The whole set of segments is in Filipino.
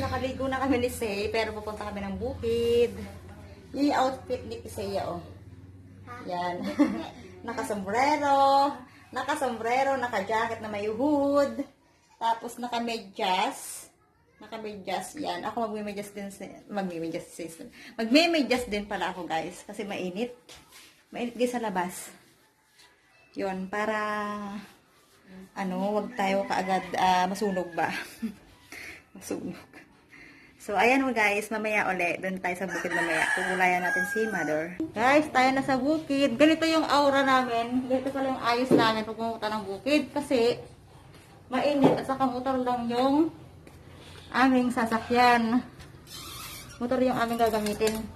nakaligo na kami ni Say, pero pupunta kami ng bukid. Yung outfit ni Isaya, oh. Yan. nakasombrero, nakasombrero, naka-jacket na may hood, tapos naka-medyas, naka-medyas, yan. Ako magme-medyas din, magme-medyas, magme-medyas din pala ako, guys, kasi mainit. Mainit din sa labas. Yun, para, ano, wag tayo kaagad ah, masunog ba? masunog. So, ayan mo guys, mamaya uli. Doon tayo sa bukid mamaya. Kukulayan natin si Mother. Guys, tayo na sa bukid. Ganito yung aura namin. Ganito pala yung ayos namin pag pumunta ng bukid. Kasi, mainit at saka motor lang yung aming sasakyan. Motor yung aming gagamitin.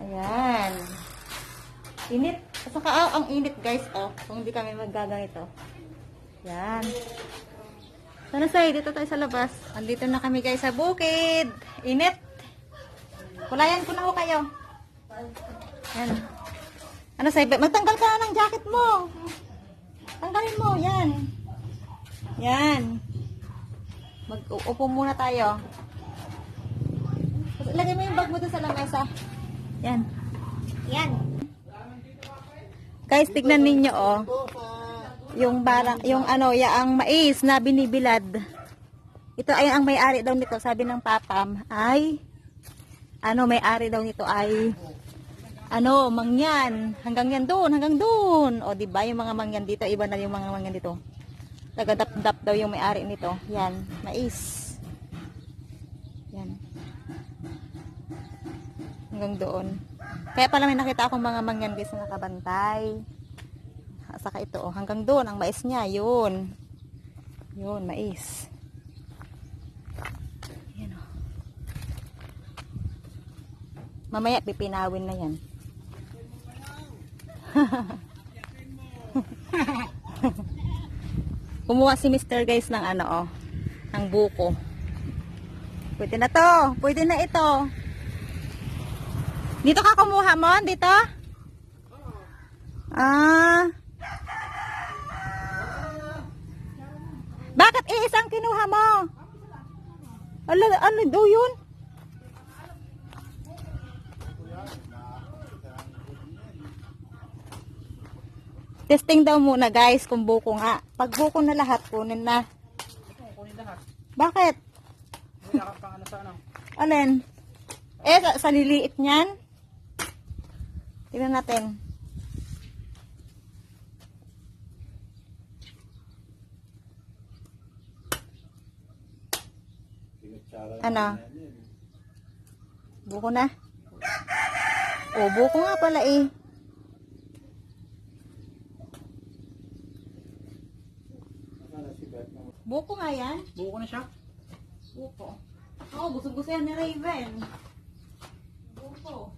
Ayan. Init. At saka, ah, ang init guys, oh. Kung hindi kami maggaganito. Yan. Sana say, dito tayo sa labas. Andito na kami guys sa bukid. Init. Kulayan ko na ho kayo. Yan. Ano say, magtanggal ka na ng jacket mo. Tanggalin mo, yan. Yan. Mag-upo muna tayo. Ilagay mo yung bag mo doon sa lamesa. Yan. Yan. Guys, tignan ninyo oh yung barang, yung ano, yaang mais na binibilad. Ito ay ang may-ari daw nito, sabi ng papam, ay ano, may-ari daw nito ay ano, mangyan. Hanggang yan doon, hanggang doon. O, di ba yung mga mangyan dito, iba na yung mga mangyan dito. Tagadap-dap daw yung may-ari nito. Yan, mais. Yan. Hanggang doon. Kaya pala may nakita akong mga mangyan guys na nakabantay. Saka ito, oh, hanggang doon, ang mais niya, yun. Yun, mais. Yan, oh. Mamaya, pipinawin na yan. Kumuha si Mr. guys ng ano, oh, ng buko. Pwede na to, pwede na ito. Dito ka kumuha mo, dito? Ah. Bakit iisang kinuha mo? Ano, ano daw yun? Testing daw muna guys kung buko nga. Pag buko na lahat, kunin na. Kunin lahat. Bakit? Wala ano sa ano. Alin? Eh, sa, sa liliit niyan? Tingnan natin. Ano? Buko na? Oh, buko nga pala eh. Buko nga yan? Buko na siya. Buko. Oo, oh, gusto-gusto yan ni Raven. Buko.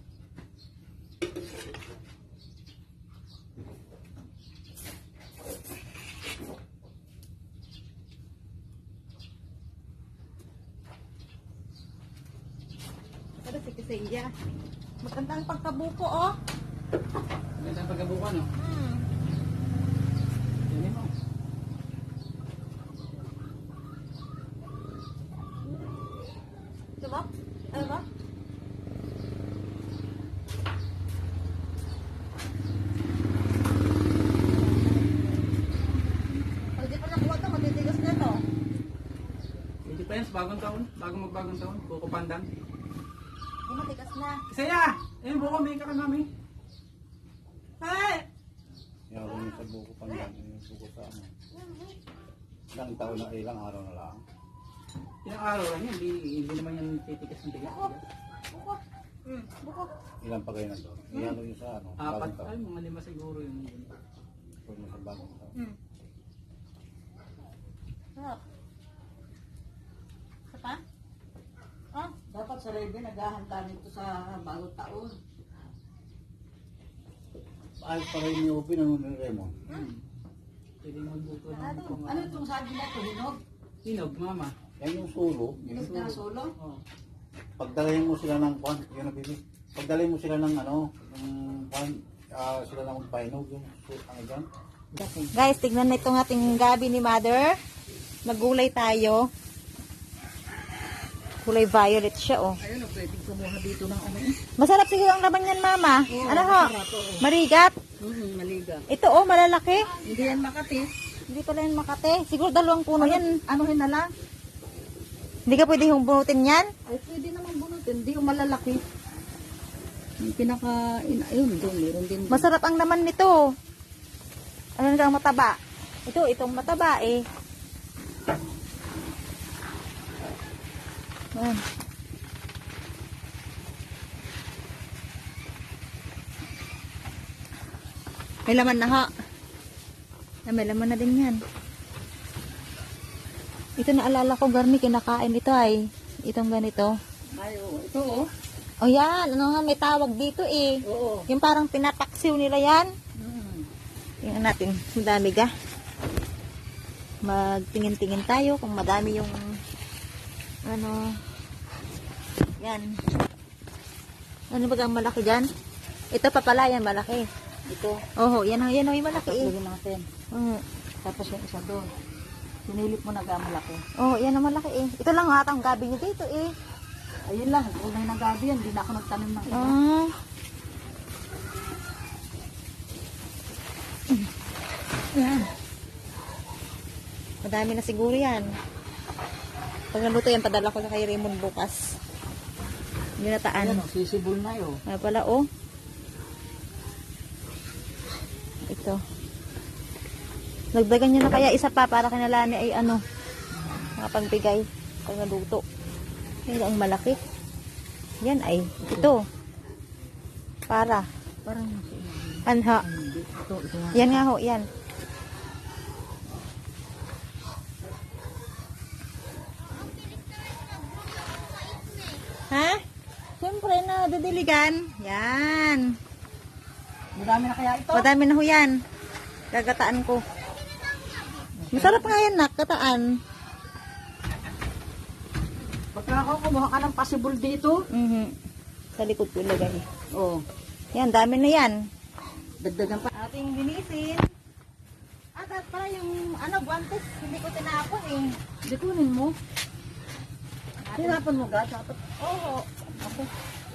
Si Kisaya. Maganda ang pagkabuko, oh. Ganda ang pagkabuko no. Hmm. Yan mo. Diba? Ano ba? Pag di pa nakuha to, matitigas na to. Hindi pa yan sa bagong taon. Bagong magbagong taon. Matigas na. Isaya! Ayun buko, may ka ka mami. Hey! Yung kung sa buko pa lang, yung buko sa ano. Ilang taon na, ilang araw na lang. Ilang araw lang yun. Hindi, hindi naman yan titikas ng tigas. Buko. Hmm, buko. Ilang pa kayo na doon? Iyan yung sa ano, Apat. Ay, mga lima siguro yun. Kung sa bagong taon. Hmm. Sarap. Isa pa? Ah, Dapat sa Raven, naghahanda nito sa bagong taon. Ayos pa rin yung upin, ano ni Raymond? Pwede magbuto ng Ano, pang- ano itong sabi na ito, hinog? Hinog, mama. Yan yung sulo. Hinog na solo? Oh. Pagdalahin mo sila ng kwan, yun ang bibi. Pagdalahin mo sila ng ano, yung kwan, ah, sila ng magpainog, yung ano dyan. Guys, tignan na itong ating gabi ni Mother. Nagulay tayo. Kulay violet siya, oh. Ayun, oh, pwedeng kumuha dito ng ano eh. Masarap siguro ang laman yan, mama. ano ho? masarap, oo. Marigat. Hmm, maliga. Ito, oh, malalaki. Hindi yan makati. Hindi pala yan makate. Siguro dalawang puno yan. Anuhin na lang. Hindi ka pwede yung bunutin yan. Ay, pwede naman bunutin. Hindi yung malalaki. Yung pinaka, in- ayun, doon, meron din. Masarap ang laman nito. Ano ang mataba? Ito, itong mataba eh. Ayan. May laman na ho. Ah, may laman na din yan. Ito naalala ko, Garmi, kinakain ito ay. Itong ganito. Ay, oo. Ito, oh. O yan, ano nga, may tawag dito eh. Oo. Yung parang pinataksiw nila yan. Hmm. Tingnan natin, madami ka. Magtingin-tingin tayo kung madami yung ano yan. Ano ba ang malaki dyan? Ito papalayan, malaki. Ito. Oho, yan ang yan ang malaki eh. Natin. Oo. Tapos yung isa doon. Sinilip mo na gamalaki. Oh, yan ang malaki eh. Ito lang ata ang gabi niya dito eh. Ayun lang, unay ng gabi yan. Hindi na ako nagtanim ng iba. Ah. Yan. Madami na siguro yan. Pag naluto yan, padala ko na kay Raymond bukas. Ginataan. Ayan, oh, sisibol na yun. Ay pala, oh. Ito. Nagdagan nyo na kaya isa pa para kinalani ay ano, makapagbigay pag naluto. Yan ang malaki. Yan ay, ito. Para. Parang. Anha. Hindi. Nga. Yan nga ho, yan. Ha? Siyempre na, didiligan. Yan. Madami na kaya ito. Madami na ho yan. Gagataan ko. Masarap nga yan, nak. Gataan. Pagka ako kumuha ka ng possible dito. Mhm. Sa likod ko ilagay. Oh, Yan, dami na yan. dagdagan pa. Ating linisin. At at pala yung ano, guantes, hindi ko tinapon eh. Hindi kunin mo. Hirapan mo ga. Dapat Oo. Ako.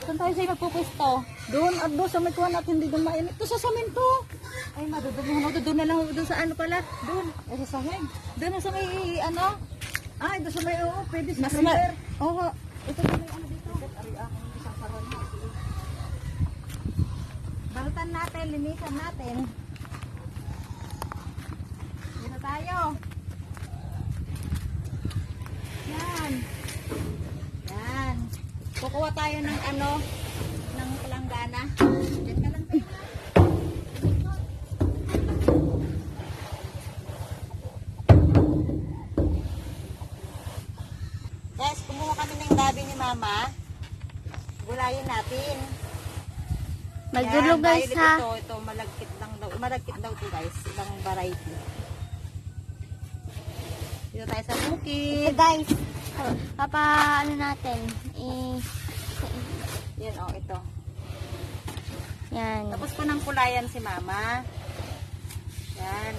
Saan tayo sa'yo magpupwesto? doon at doon sa may kuwan at hindi doon mainit. Ito sa saminto. Ay, madudugong ako. Doon na lang doon sa ano pala. Doon. Ay, sa sahig. Doon sa may ano. Ay, doon sa may oo. Pwede sa freezer. Oo. Ito na may ano dito. Ari ako isang karon na. Balutan natin, linisan natin. Dito tayo. Yan. Yan. Kukuha tayo ng ano, ng palanggana. Diyan ka lang tayo. Guys, kumuha kami ng gabi ni Mama. Gulayin natin. Magdulo Yan, guys ha. Ito, ito, malagkit lang daw. Malagkit daw to guys. Ibang variety. Dito tayo sa Ito bukid. guys. Oh, Papa, ano natin? Eh, Yan oh, ito. yan. Tapos ko ng kulayan si mama. Yan.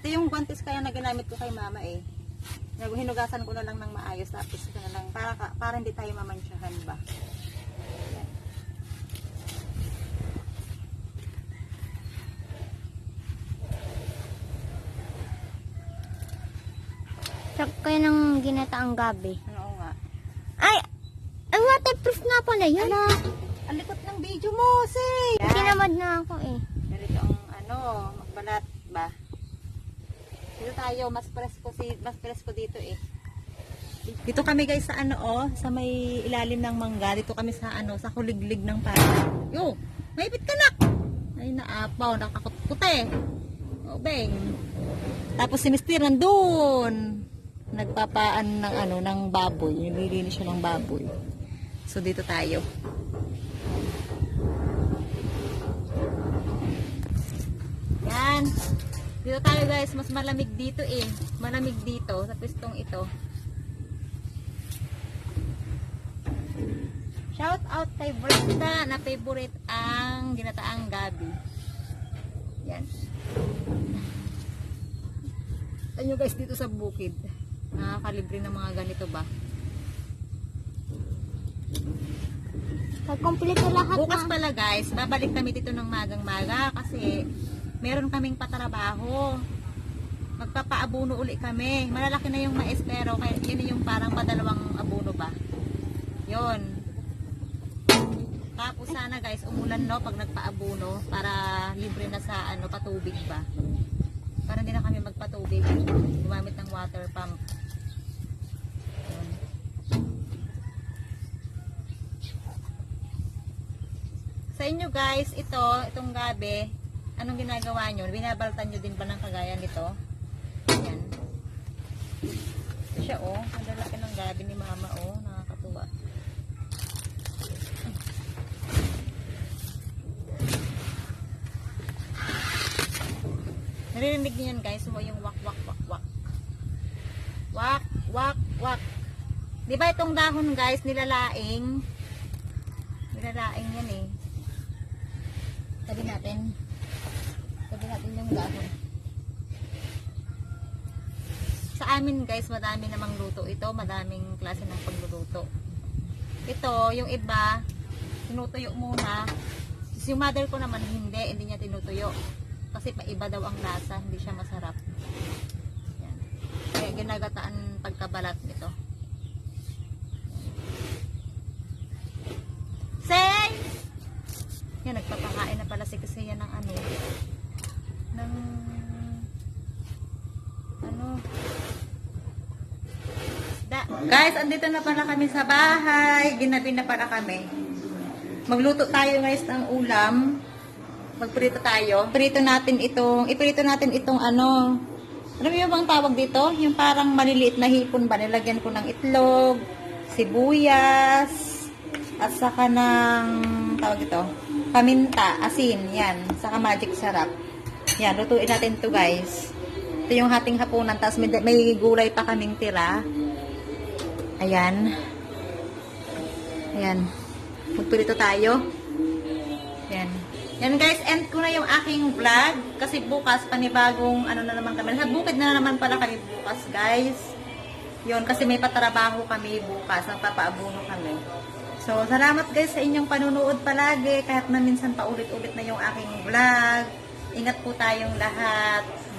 Ito yung guantes kaya na ginamit ko kay mama eh. Hinugasan ko na lang ng maayos tapos ko na lang para, para hindi tayo mamansyahan ba. Yan. Sarap kayo ng ginataang gabi. Ano nga. Pala yun. Ala, ang likot ng video mo, say! Yan. Tinamad na ako eh. Ganito ang ano, magbalat ba? Dito tayo, mas presko si mas presko dito eh. Dito kami guys sa ano oh, sa may ilalim ng mangga. Dito kami sa ano, sa kuliglig ng parang. Yo, maipit ka nak. Ay naapaw, nakakutute. Oh, beng. Tapos si Mister nandun. Nagpapaan ng ano, ng baboy. Nililinis siya ng baboy. So dito tayo. Yan. Dito tayo guys, mas malamig dito eh. Malamig dito sa pistong ito. Shout out kay Brenda na favorite ang ginataang gabi. Yan. Ano guys dito sa bukid. Nakakalibre ng mga ganito ba? Pag kompleto lahat Bukas na. pala guys, babalik kami dito ng magang-maga kasi meron kaming patrabaho. Magpapaabuno uli kami. Malalaki na yung mais pero kaya yun yung parang padalawang abuno ba. Yun. Tapos sana guys, umulan no pag nagpaabuno para libre na sa ano patubig ba. Para hindi na kami magpatubig. Gumamit ng water pump. Sa inyo guys, ito, itong gabi, anong ginagawa nyo? Binabaltan nyo din ba ng kagaya nito? Yan. Ito siya oh, ang lalaki ng gabi ni mama oh, nakakatuwa. Naririnig niyo yan guys, mo yung wak wak wak wak. Wak wak wak. Di ba itong dahon guys, nilalaing? Nilalaing yan eh. Tabi natin. Tabi natin yung dahon. Sa amin guys, madami namang luto ito. Madaming klase ng pagluluto. Ito, yung iba, tinutuyo muna. Yung mother ko naman, hindi. Hindi niya tinutuyo. Kasi paiba daw ang lasa. Hindi siya masarap. Yan. Kaya ginagataan pagkabalat nito. Say! Yan, nagpapakain na pala si kasi yan ng ano. Ng... Ano? Da. Guys, andito na pala kami sa bahay. Ginabi na pala kami. Magluto tayo guys ng ulam. Magprito tayo. Prito natin itong, iprito natin itong ano. Ano yung bang tawag dito? Yung parang maliliit na hipon ba? Nilagyan ko ng itlog, sibuyas, at saka ng, tawag ito, paminta, asin, yan. Saka magic sarap. Yan, lutuin natin to guys. Ito yung hating hapunan. Tapos may, may gulay pa kaming tira. Ayan. Ayan. Magpilito tayo. Ayan. Yan guys, end ko na yung aking vlog. Kasi bukas, panibagong ano na naman kami. Sa bukid na naman pala kami bukas guys. Yun, kasi may patrabaho kami bukas. Nagpapaabuno kami. So, salamat guys sa inyong panunood palagi. Kahit na minsan paulit-ulit na yung aking vlog. Ingat po tayong lahat.